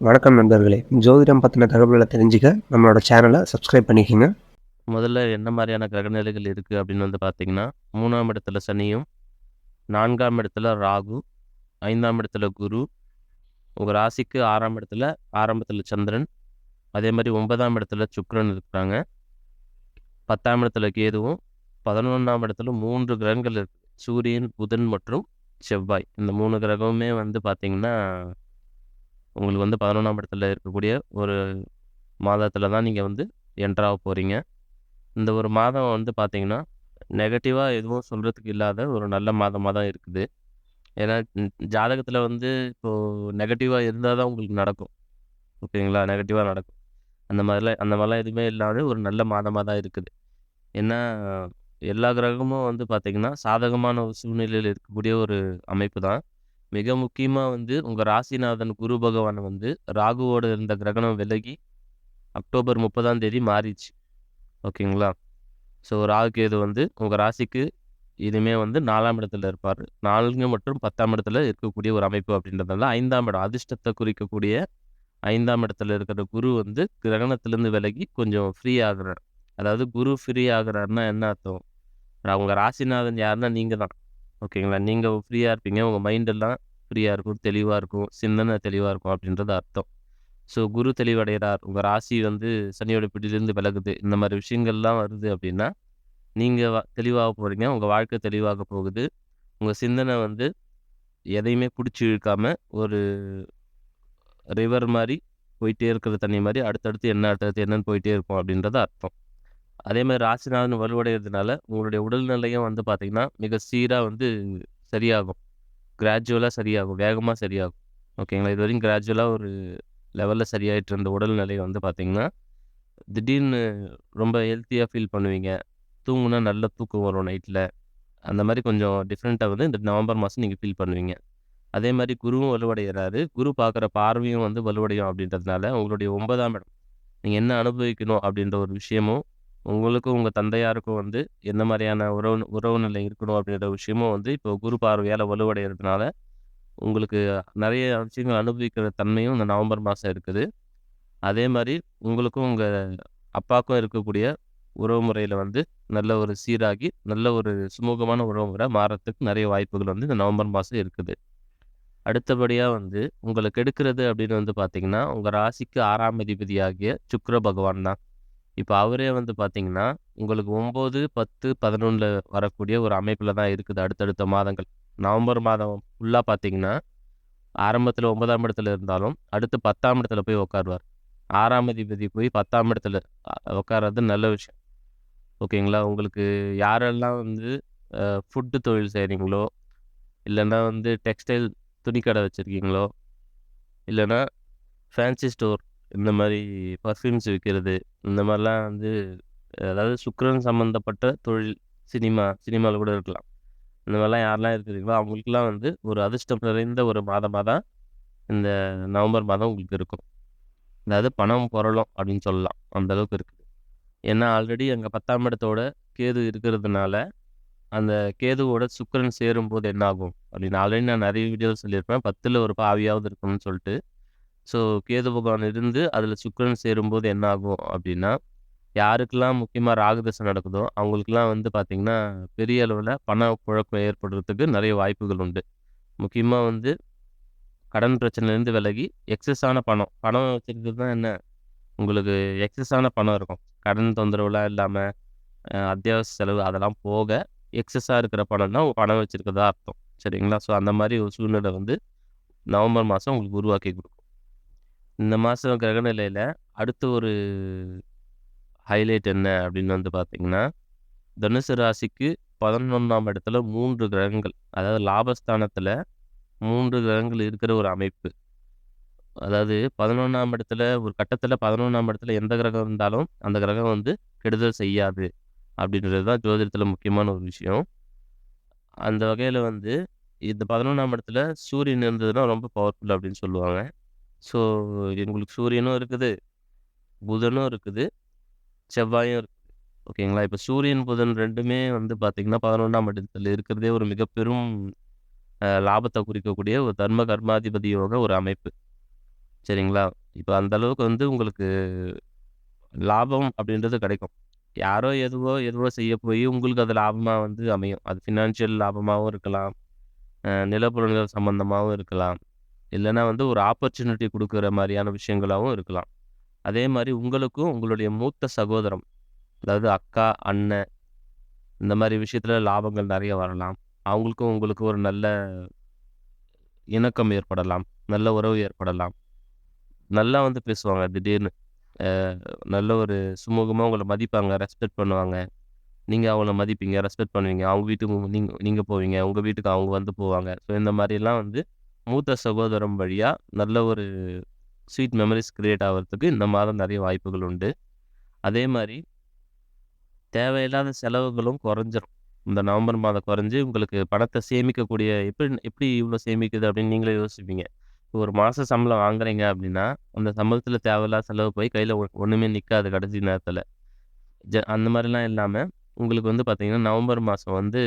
வணக்கம் நண்பர்களே. ஜோதிடம் பற்றின தகவல்களை தெரிஞ்சுக்க நம்மளோட சேனலை சப்ஸ்கிரைப் பண்ணிக்கோங்க. முதல்ல என்ன மாதிரியான கிரகநிலைகள் இருக்குது அப்படின்னு வந்து பார்த்தீங்கன்னா மூணாம் இடத்துல சனியும் நான்காம் இடத்துல ராகு ஐந்தாம் இடத்துல குரு உங்கள் ராசிக்கு ஆறாம் இடத்துல ஆரம்பத்தில் சந்திரன் அதே மாதிரி ஒன்பதாம் இடத்துல சுக்ரன் இருக்கிறாங்க பத்தாம் இடத்துல கேதுவும் பதினொன்றாம் இடத்துல மூன்று கிரகங்கள் இருக்குது சூரியன் புதன் மற்றும் செவ்வாய். இந்த மூணு கிரகமுமே வந்து பார்த்தீங்கன்னா உங்களுக்கு வந்து பதினொன்றாம் இடத்துல இருக்கக்கூடிய ஒரு மாதத்தில் தான் நீங்கள் வந்து என்ட்ராக போகிறீங்க இந்த ஒரு மாதம் வந்து பார்த்தீங்கன்னா நெகட்டிவாக எதுவும் சொல்கிறதுக்கு இல்லாத ஒரு நல்ல மாதமாக தான் இருக்குது. ஏன்னா ஜாதகத்தில் வந்து இப்போது நெகட்டிவாக இருந்தால் தான் உங்களுக்கு நடக்கும். ஓகேங்களா? நெகட்டிவாக நடக்கும். அந்த மாதிரிலாம் அந்த மாதிரிலாம் எதுவுமே இல்லாத ஒரு நல்ல மாதமாக தான் இருக்குது. ஏன்னா எல்லா கிரகமும் வந்து பார்த்திங்கன்னா சாதகமான ஒரு சூழ்நிலையில் இருக்கக்கூடிய ஒரு அமைப்பு தான். மிக முக்கியமாக வந்து உங்கள் ராசிநாதன் குரு பகவான் வந்து ராகுவோட இருந்த கிரகணம் விலகி அக்டோபர் முப்பதாம் தேதி மாறிச்சு ஓகேங்களா? ஸோ ராகு கேது வந்து உங்கள் ராசிக்கு இனிமே வந்து நாலாம் இடத்துல இருப்பார். நான்கு மற்றும் பத்தாம் இடத்துல இருக்கக்கூடிய ஒரு அமைப்பு அப்படின்றதுனால ஐந்தாம் இடம் அதிர்ஷ்டத்தை குறிக்கக்கூடிய ஐந்தாம் இடத்துல இருக்கிற குரு வந்து கிரகணத்திலேருந்து விலகி கொஞ்சம் ஃப்ரீ ஆகுறார். அதாவது குரு ஃப்ரீ ஆகுறாருன்னா என்ன அர்த்தம்? உங்கள் ராசிநாதன் யாருன்னா நீங்கள் தான் ஓகேங்களா? நீங்கள் ஃப்ரீயாக இருப்பீங்க. உங்கள் மைண்டெல்லாம் ஃப்ரீயாக இருக்கும். தெளிவாக இருக்கும். சிந்தனை தெளிவாக இருக்கும் அப்படின்றது அர்த்தம். ஸோ குரு தெளிவடைகிறார். உங்கள் ராசி வந்து சனியோட பிடியிலேருந்து விலகுது. இந்த மாதிரி விஷயங்கள்லாம் வருது அப்படின்னா நீங்கள் தெளிவாக போகிறீங்க உங்கள் வாழ்க்கை தெளிவாக போகுது. உங்கள் சிந்தனை வந்து எதையுமே பிடிச்சி இழுக்காமல் ஒரு ரிவர் மாதிரி போயிட்டே இருக்கிற தண்ணி மாதிரி அடுத்தடுத்து என்ன அடுத்தடுத்து என்னன்னு போயிட்டே இருக்கும் அப்படின்றது அர்த்தம். அதே மாதிரி ராசிநாதன் வலுவடைகிறதுனால உங்களுடைய உடல்நிலையும் வந்து பார்த்திங்கன்னா மிக சீராக வந்து சரியாகும். கிராஜுவலாக சரியாகும். வேகமாக சரியாகும். ஓகேங்களா இது வரைக்கும் கிராஜுவலாக ஒரு லெவலில் சரியாயிட்டு இருந்த உடல்நிலை வந்து பார்த்திங்கன்னா திடீர்னு ரொம்ப ஹெல்த்தியாக ஃபீல் பண்ணுவீங்க. தூங்குனா நல்ல தூக்கம் வரும் நைட்டில் அந்த மாதிரி கொஞ்சம் டிஃப்ரெண்ட்டாக வந்து இந்த நவம்பர் மாதம் நீங்கள் ஃபீல் பண்ணுவீங்க. அதே மாதிரி குருவும் வலுவடைகிறாரு குரு பார்க்குற பார்வையும் வந்து வலுவடையும் அப்படின்றதுனால உங்களுடைய ஒன்பதாம் இடம். நீங்கள் என்ன அனுபவிக்கணும் அப்படின்ற ஒரு விஷயமும் உங்களுக்கும் உங்கள் தந்தையாருக்கும் வந்து எந்த மாதிரியான உறவு உறவு நிலை இருக்கணும் அப்படின்ற விஷயமும் வந்து இப்போ குரு பார்வையால் வலுவடைகிறதுனால உங்களுக்கு நிறைய விஷயங்கள் அனுபவிக்கிற தன்மையும் இந்த நவம்பர் மாதம் இருக்குது. அதே மாதிரி உங்களுக்கும் உங்கள் அப்பாவுக்கும் இருக்கக்கூடிய உறவு முறையில் வந்து நல்ல ஒரு சீராகி நல்ல ஒரு சுமூகமான உறவு முறை மாறத்துக்கு நிறைய வாய்ப்புகள் வந்து இந்த நவம்பர் மாதம் இருக்குது. அடுத்தபடியாக வந்து உங்களுக்கு எடுக்கிறது அப்படின்னு வந்து பார்த்திங்கன்னா உங்கள் ராசிக்கு ஆறாம் அதிபதியாகிய சுக்கர பகவான் தான். இப்போ அவரே வந்து பார்த்திங்கன்னா உங்களுக்கு ஒம்பது பத்து பதினொன்றில் வரக்கூடிய ஒரு அமைப்பில் தான் இருக்குது அடுத்தடுத்த மாதங்கள். நவம்பர் மாதம் ஃபுல்லாக பார்த்தீங்கன்னா ஆரம்பத்தில் ஒன்பதாம் இடத்துல இருந்தாலும் அடுத்து பத்தாம் இடத்துல போய் உட்காருவார் ஆறாம் அதிபதி போய் பத்தாம் இடத்துல உட்கார்றது நல்ல விஷயம். ஓகேங்களா? உங்களுக்கு யாரெல்லாம் வந்து ஃபுட்டு தொழில் செய்கிறீங்களோ இல்லைன்னா வந்து டெக்ஸ்டைல் துணிக்கடை வச்சுருக்கீங்களோ இல்லைன்னா ஃபேன்சி ஸ்டோர் இந்த மாதிரி பர்ஃப்யூம்ஸ் விற்கிறது இந்த மாதிரிலாம் வந்து அதாவது சுக்கரன் சம்மந்தப்பட்ட தொழில் சினிமா சினிமாவில் கூட இருக்கலாம். இந்த மாதிரிலாம் யாரெல்லாம் இருக்கிறீங்களோ அவங்களுக்குலாம் வந்து ஒரு அதிர்ஷ்டம் நிறைந்த ஒரு மாதமாக தான் இந்த நவம்பர் மாதம் உங்களுக்கு இருக்கும். அதாவது பணம் பொருளும் அப்படின்னு சொல்லலாம். அந்த அளவுக்கு இருக்குது ஏன்னா ஆல்ரெடி அங்கே பத்தாம் இடத்தோட கேது இருக்கிறதுனால அந்த கேதுவோட சுக்கரன் சேரும்போது என்ன ஆகும் அப்படின்னு ஆல்ரெடி நான் நிறைய வீடியோவில் சொல்லியிருப்பேன். பத்தில் ஒரு பாவியாவது இருக்கணும்னு சொல்லிட்டு ஸோ கேது பகவான் இருந்து அதில் சுக்கரன் சேரும்போது என்ன ஆகும் அப்படின்னா யாருக்கெல்லாம் முக்கியமாக ராகுதசை நடக்குதோ அவங்களுக்குலாம் வந்து பார்த்திங்கன்னா பெரிய அளவில் பண புழக்கம் ஏற்படுறதுக்கு நிறைய வாய்ப்புகள் உண்டு. முக்கியமாக வந்து கடன் பிரச்சனைலேருந்து விலகி எக்ஸஸான பணம் பணம் வச்சுருக்கிறது தான் என்ன? உங்களுக்கு எக்ஸஸான பணம் இருக்கும். கடன் தொந்தரவுலாம் இல்லாமல் அத்தியாவசிய செலவு அதெல்லாம் போக எக்ஸஸாக இருக்கிற பணம்னா பணம் வச்சுருக்கதா அர்த்தம். சரிங்களா? ஸோ அந்த மாதிரி ஒரு சூழ்நிலை வந்து நவம்பர் மாதம் உங்களுக்கு உருவாக்கி கொடுக்கும். இந்த மாதம் கிரகநிலையில் அடுத்த ஒரு ஹைலைட் என்ன அப்படின்னு வந்து பார்த்திங்கன்னா தனுசு ராசிக்கு பதினொன்றாம் இடத்துல மூன்று கிரகங்கள் அதாவது லாபஸ்தானத்தில் மூன்று கிரகங்கள் இருக்கிற ஒரு அமைப்பு. அதாவது பதினொன்றாம் இடத்துல ஒரு கட்டத்தில் பதினொன்றாம் இடத்துல எந்த கிரகம் இருந்தாலும் அந்த கிரகம் வந்து கெடுதல் செய்யாது அப்படின்றது தான் ஜோதிடத்தில் முக்கியமான ஒரு விஷயம். அந்த வகையில் வந்து இந்த பதினொன்றாம் இடத்துல சூரியன் இருந்ததுன்னா ரொம்ப பவர்ஃபுல் அப்படின்னு சொல்லுவாங்க. ஸோ எங்களுக்கு சூரியனும் இருக்குது புதனும் இருக்குது செவ்வாயும் இருக்குது ஓகேங்களா இப்போ சூரியன் புதன் ரெண்டுமே வந்து பார்த்திங்கன்னா பதினொன்றாம் இடத்துல இருக்கிறதே ஒரு மிக பெரும் லாபத்தை குறிக்கக்கூடிய ஒரு தர்ம கர்மாதிபதி யோக ஒரு அமைப்பு சரிங்களா? இப்போ அந்த அளவுக்கு வந்து உங்களுக்கு லாபம் அப்படின்றது கிடைக்கும். யாரோ எதுவோ எதுவோ செய்ய போய் உங்களுக்கு அது லாபமாக வந்து அமையும். அது ஃபினான்ஷியல் லாபமாகவும் இருக்கலாம். நிலப்புலன்கள் சம்மந்தமாகவும் இருக்கலாம். இல்லைன்னா வந்து ஒரு ஆப்பர்ச்சுனிட்டி கொடுக்குற மாதிரியான விஷயங்களாகவும் இருக்கலாம். அதே மாதிரி உங்களுக்கும் உங்களுடைய மூத்த சகோதரம், அதாவது அக்கா, அண்ணன் இந்த மாதிரி விஷயத்தில் லாபங்கள் நிறைய வரலாம். அவங்களுக்கும் உங்களுக்கும் ஒரு நல்ல இணக்கம் ஏற்படலாம். நல்ல உறவு ஏற்படலாம். நல்லா வந்து பேசுவாங்க திடீர்னு. நல்ல ஒரு சுமூகமாக உங்களை மதிப்பாங்க, ரெஸ்பெக்ட் பண்ணுவாங்க. நீங்கள் அவங்கள மதிப்பீங்க, ரெஸ்பெக்ட் பண்ணுவீங்க. அவங்க வீட்டுக்கு நீங்கள் நீங்கள் போவீங்க. உங்கள் வீட்டுக்கு அவங்க வந்து போவாங்க. ஸோ இந்த மாதிரிலாம் வந்து மூத்த சகோதரம் வழியாக நல்ல ஒரு ஸ்வீட் மெமரிஸ் க்ரியேட் ஆகிறதுக்கு இந்த மாதம் நிறைய வாய்ப்புகள் உண்டு. அதே மாதிரி தேவையில்லாத செலவுகளும் குறைஞ்சிரும். இந்த நவம்பர் மாதம் குறைஞ்சி உங்களுக்கு பணத்தை சேமிக்கக்கூடிய எப்படி எப்படி இவ்வளோ சேமிக்குது அப்படின்னு நீங்களே யோசிப்பீங்க. ஒரு மாத சம்பளம் வாங்குறீங்க அப்படின்னா, அந்த சம்பளத்தில் தேவையில்லாத செலவு போய் கையில் ஒன்றுமே நிற்காது கடைசி நேரத்தில் ஜ அந்த மாதிரிலாம் இல்லாமல் உங்களுக்கு வந்து பார்த்திங்கன்னா நவம்பர் மாதம் வந்து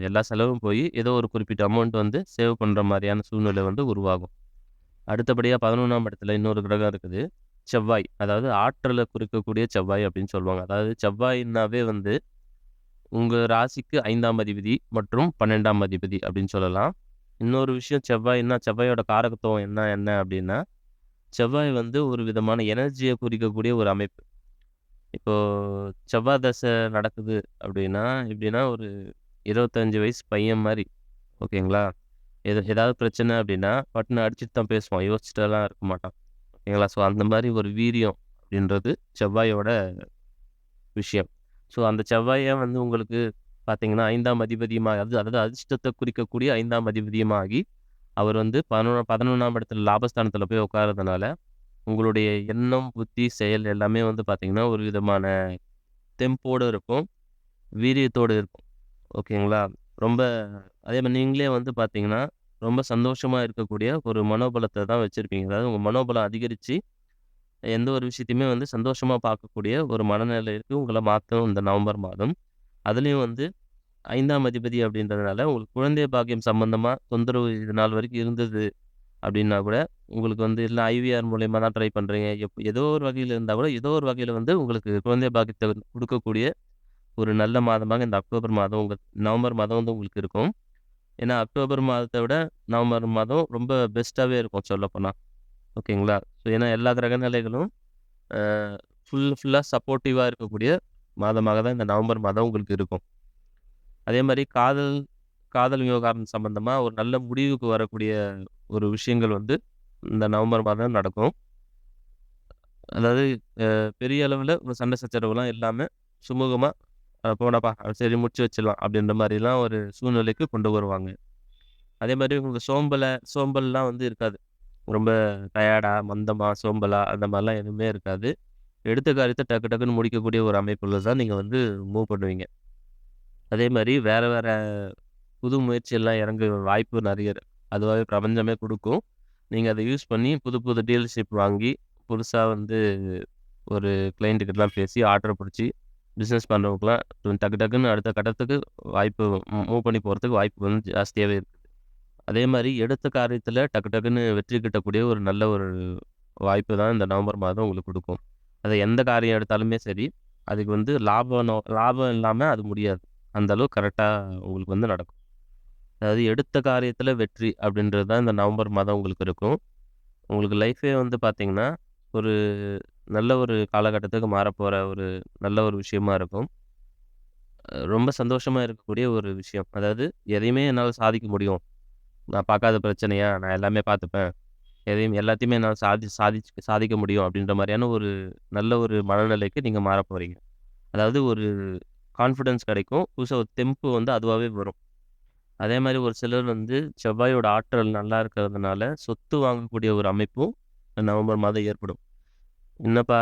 எல்லா செலவும் போய் ஏதோ ஒரு குறிப்பிட்ட அமௌண்ட் வந்து சேவ் பண்ணுற மாதிரியான சூழ்நிலை வந்து உருவாகும். அடுத்தபடியாக பதினொன்றாம் இடத்துல இன்னொரு கிரகம் இருக்குது. செவ்வாய். அதாவது ஆற்றல குறிக்கக்கூடிய செவ்வாய் அப்படின்னு சொல்லுவாங்க. அதாவது செவ்வாயின்னாவே வந்து உங்கள் ராசிக்கு ஐந்தாம் அதிபதி மற்றும் 12ஆம் அதிபதி அப்படின்னு சொல்லலாம். இன்னொரு விஷயம் செவ்வாய்ன்னா செவ்வாயோட காரகத்துவம் என்ன என்ன அப்படின்னா, செவ்வாய் வந்து ஒரு விதமான எனர்ஜியை குறிக்கக்கூடிய ஒரு அமைப்பு. இப்போ செவ்வாய் தசை நடக்குது அப்படின்னா, எப்படின்னா ஒரு 25 வயசு பையன் மாதிரி ஓகேங்களா? எது ஏதாவது பிரச்சனை அப்படின்னா, பட்டுன்னு அடிச்சுட்டு தான் பேசுவான். யோசிச்சுட்டுலாம் இருக்க மாட்டான். ஓகேங்களா? ஸோ அந்த மாதிரி ஒரு வீரியம் அப்படின்றது செவ்வாயோட விஷயம். ஸோ அந்த செவ்வாயை வந்து உங்களுக்கு பார்த்தீங்கன்னா, ஐந்தாம் அதிபதியமாக அது அதாவது அதிர்ஷ்டத்தை குறிக்கக்கூடிய ஐந்தாம் அதிபதியமாகி அவர் வந்து 11 11ஆம் இடத்துல லாபஸ்தானத்தில் போய் உட்காரதுனால உங்களுடைய எண்ணம், புத்தி, செயல் எல்லாமே வந்து பார்த்திங்கன்னா ஒரு விதமான தெம்போட இருக்கும். வீரியத்தோடு இருக்கும். ஓகேங்களா? ரொம்ப அதே மாரி நீங்களே வந்து பார்த்தீங்கன்னா, ரொம்ப சந்தோஷமா இருக்கக்கூடிய ஒரு மனோபலத்த தான் வச்சிருப்பீங்க. அதாவது உங்க மனோபலம் அதிகரிச்சு, எந்த ஒரு விஷயத்தையுமே வந்து சந்தோஷமா பார்க்கக்கூடிய ஒரு மனநிலைக்கு உங்கள மாத்தும் இந்த நவம்பர் மாதம். அதுலயும் வந்து 5ஆம் அதிபதி அப்படின்றதுனால, உங்களுக்கு குழந்தை பாக்கியம் சம்மந்தமாக தொந்தரவு இது நாள் வரைக்கும் இருந்தது அப்படின்னா கூட, உங்களுக்கு வந்து இல்ல ஐவிஆர் மூலியமா தான் ட்ரை பண்றீங்க. எப் ஏதோ ஒரு வகையில இருந்தா கூட, ஏதோ ஒரு வகையில வந்து உங்களுக்கு குழந்தை பாக்கியத்த குடுக்கக்கூடிய ஒரு நல்ல மாதமாக இந்த அக்டோபர் மாதம் உங்க நவம்பர் மாதம் வந்து உங்களுக்கு இருக்கும். ஏன்னா அக்டோபர் மாதத்தை விட நவம்பர் மாதம் ரொம்ப பெஸ்ட்டாகவே இருக்கும் சொல்லப்போனால் ஓகேங்களா? ஸோ ஏன்னா எல்லா கிரக நிலைகளும் ஃபுல் ஃபுல்லாக சப்போர்ட்டிவாக இருக்கக்கூடிய மாதமாக தான் இந்த நவம்பர் மாதம் உங்களுக்கு இருக்கும். அதே மாதிரி காதல் காதல் விவகாரம் சம்மந்தமாக ஒரு நல்ல முடிவுக்கு வரக்கூடிய ஒரு விஷயங்கள் வந்து இந்த நவம்பர் மாதம் நடக்கும். அதாவது பெரிய அளவில் ஒரு சண்டை சச்சரவுலாம் இல்லாமல் சுமூகமாக போனப்பா சரி முடிச்சு வச்சிடலாம் அப்படின்ற மாதிரிலாம் ஒரு சூழ்நிலைக்கு கொண்டு வருவாங்க. அதே மாதிரி உங்களுக்கு சோம்பலை சோம்பல்லாம் வந்து இருக்காது. ரொம்ப டயர்டா, மந்தமாக சோம்பலா அந்த மாதிரிலாம் எதுவுமே இருக்காது. எடுத்த காரியத்தை டக்கு டக்குன்னு முடிக்கக்கூடிய ஒரு அமைப்புல தான் நீங்கள் வந்து மூவ் பண்ணுவீங்க. அதே மாதிரி வேறு வேறு புது முயற்சியெல்லாம் இறங்க வாய்ப்பு நிறைய அதுவாகவே பிரபஞ்சமே கொடுக்கும் நீங்கள் அதை யூஸ் பண்ணி புது புது டீலர்ஷிப் வாங்கி, புதுசாக வந்து ஒரு கிளைண்ட்டுக்கிட்டலாம் பேசி ஆர்டர் பிடிச்சி பிஸ்னஸ் பண்ணுறவங்களாம் டக்கு டக்குன்னு அடுத்த கட்டத்துக்கு வாய்ப்பு மூவ் பண்ணி போகிறதுக்கு வாய்ப்பு வந்து ஜாஸ்தியாகவே இருக்குது அதே மாதிரி எடுத்த காரியத்தில் டக்கு டக்குன்னு வெற்றி கிட்டக்கூடிய ஒரு நல்ல ஒரு வாய்ப்பு தான் இந்த நவம்பர் மாதம் உங்களுக்கு கொடுக்கும் அதை எந்த காரியம் எடுத்தாலுமே சரி, அதுக்கு வந்து லாபம் லாபம் இல்லாமல் அது முடியாது. அந்த அளவு கரெக்டாக உங்களுக்கு வந்து நடக்கும். அதாவது எடுத்த காரியத்தில் வெற்றி அப்படின்றது தான் இந்த நவம்பர் மாதம் உங்களுக்கு இருக்கும். உங்களுக்கு லைஃபே வந்து பார்த்திங்கன்னா ஒரு நல்ல ஒரு காலகட்டத்துக்கு மாறப்போகிற ஒரு நல்ல ஒரு விஷயமா இருக்கும். ரொம்ப சந்தோஷமாக இருக்கக்கூடிய ஒரு விஷயம். அதாவது எதையுமே என்னால் சாதிக்க முடியும். நான் பார்க்காத பிரச்சனையா? நான் எல்லாமே பார்த்துப்பேன். எதையும் எல்லாத்தையுமே என்னால் சாதி சாதிச்சு சாதிக்க முடியும் அப்படின்ற மாதிரியான ஒரு நல்ல ஒரு மனநிலைக்கு நீங்கள் மாறப் போகிறீங்க அதாவது ஒரு கான்ஃபிடன்ஸ் கிடைக்கும். புதுசாக ஒரு தெம்பு வந்து அதுவாகவே வரும். அதே மாதிரி ஒரு சிலர் வந்து செவ்வாயோட ஆற்றல் நல்லா இருக்கிறதுனால, சொத்து வாங்கக்கூடிய ஒரு அமைப்பும் நவம்பர் மாதம் ஏற்படும். என்னப்பா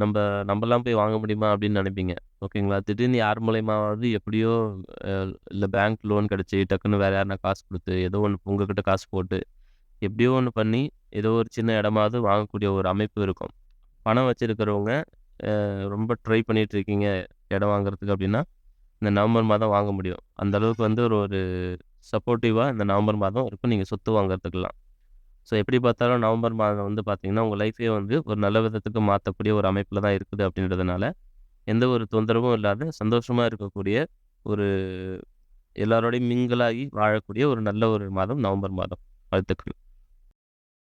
நம்ம நம்மலாம் போய் வாங்க முடியுமா? அப்படின்னு நினைப்பீங்க ஓகேங்களா? திடீர்னு யார் மூலயமாவது எப்படியோ இல்லை பேங்க் லோன் கிடச்சி டக்குன்னு வேறு யாருனா காசு கொடுத்து ஏதோ ஒன்று உங்ககிட்ட காசு போட்டு, எப்படியோ ஒன்று பண்ணி, ஏதோ ஒரு சின்ன இடமாவது வாங்கக்கூடிய ஒரு அமைப்பு இருக்கும். பணம் வச்சுருக்கிறவங்க ரொம்ப ட்ரை பண்ணிகிட்ருக்கீங்க இருக்கீங்க இடம் வாங்குறதுக்கு அப்படின்னா, இந்த நவம்பர் மாதம் வாங்க முடியும். அந்த அளவுக்கு வந்து ஒரு ஒரு சப்போர்ட்டிவாக இந்த நவம்பர் மாதம் இருக்கும் நீங்கள் சொத்து வாங்குறதுக்கெல்லாம். ஸோ எப்படி பார்த்தாலும் நவம்பர் மாதம் வந்து பார்த்தீங்கன்னா, உங்கள் லைஃபே வந்து ஒரு நல்ல விதத்துக்கு மாற்றக்கூடிய ஒரு அமைப்பில் தான் இருக்குது அப்படின்றதுனால, எந்த ஒரு தொந்தரவும் இல்லாத சந்தோஷமாக இருக்கக்கூடிய ஒரு எல்லாரோடையும் மிங்கிளாகி வாழக்கூடிய ஒரு நல்ல ஒரு மாதம் நவம்பர் மாதம். வாழ்த்துக்கள்.